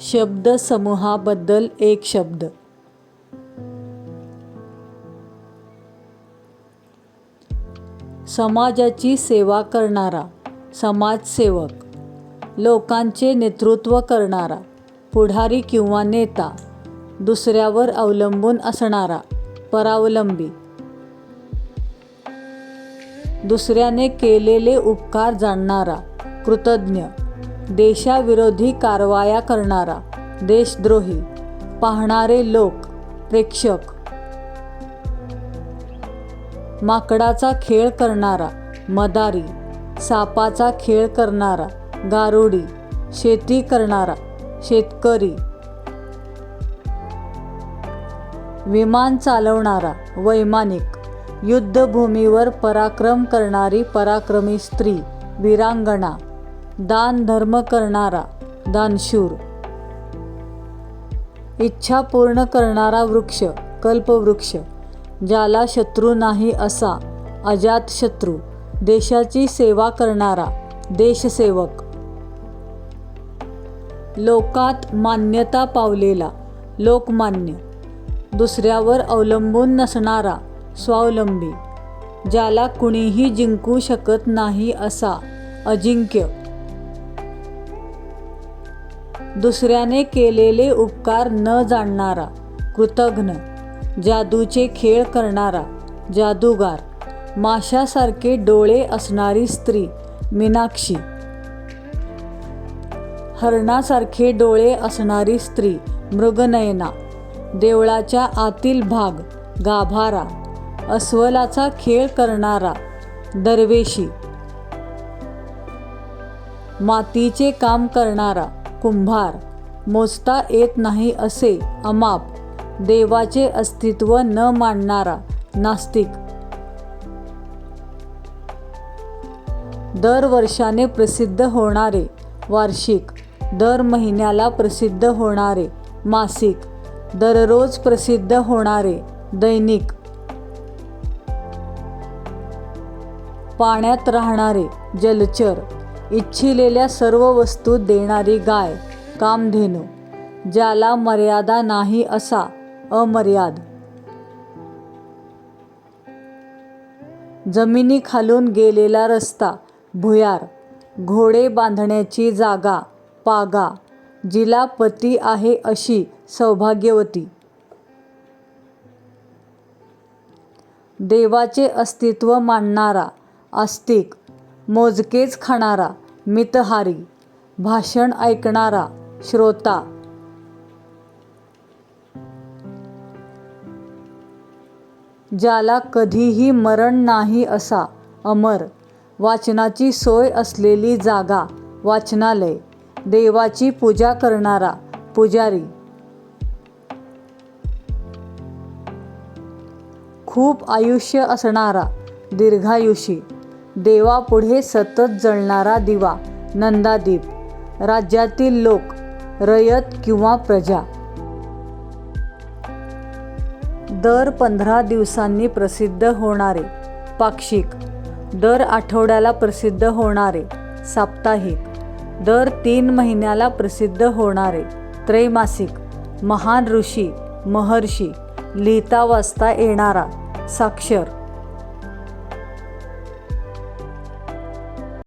शब्दसमूहाबद्दल एक शब्द. समाजाची सेवा करणारा समाजसेवक लोकांचे नेतृत्व करणारा पुढारी किंवा नेता दुसऱ्यावर अवलंबून असणारा परावलंबी. दुसऱ्याने केलेले उपकार जाणणारा कृतज्ञ. देशाविरोधी कारवाया करणारा देशद्रोही पाहणारे लोक प्रेक्षक. माकडाचा खेळ करणारा मदारी सापाचा खेळ करणारा गारुडी शेती करणारा शेतकरी. विमान चालवणारा वैमानिक युद्धभूमीवर पराक्रम करणारी पराक्रमी स्त्री वीरांगणा. दान धर्म करणारा दानशूर. इच्छा पूर्ण करणारा वृक्ष कल्पवृक्ष ज्याला शत्रू नाही असा अजातशत्रू देशाची सेवा करणारा देशसेवक. लोकात मान्यता पावलेला लोकमान्य. दुसऱ्यावर अवलंबून नसणारा स्वावलंबी ज्याला कुणीही जिंकू शकत नाही असा अजिंक्य. दुसऱ्याने केलेले उपकार न जाणणारा कृतघ्न जादूचे खेळ करणारा जादूगार माशासारखे डोळे असणारी स्त्री मीनाक्षी. हरणासारखे डोळे असणारी स्त्री मृगनयना देवळाच्या आतील भाग गाभारा अस्वलाचा खेळ करणारा दरवेशी. मातीचे काम करणारा कुंभार मोजता येत नाही असे अमाप देवाचे अस्तित्व न मानणारा नास्तिक. दर वर्षाने प्रसिद्ध होणारे वार्षिक दर महिन्याला प्रसिद्ध होणारे मासिक दररोज प्रसिद्ध होणारे दैनिक. पाण्यात राहणारे जलचर इच्छिलेल्या सर्व वस्तू देणारी गाय कामधेनू ज्याला मर्यादा नाही असा अमर्याद. जमिनीखालून गेलेला रस्ता भुयार घोडे बांधण्याची जागा पागा जिला पती आहे अशी सौभाग्यवती. देवाचे अस्तित्व मानणारा आस्तिक मोजकेच खाणारा मितहारी भाषण ऐकणारा श्रोता. ज्याला कधीही मरण नाही असा अमर वाचनाची सोय असलेली जागा वाचनालय देवाची पूजा करणारा पुजारी. खूप आयुष्य असणारा दीर्घायुषी. देवापुढे सतत जळणारा दिवा नंदादीप. राज्यातील लोक रयत किंवा प्रजा. दर पंधरा दिवसांनी प्रसिद्ध होणारे पाक्षिक. दर आठवड्याला प्रसिद्ध होणारे साप्ताहिक. दर तीन महिन्याला प्रसिद्ध होणारे त्रैमासिक. महान ऋषी महर्षी लिहिता वाचता येणारा साक्षर.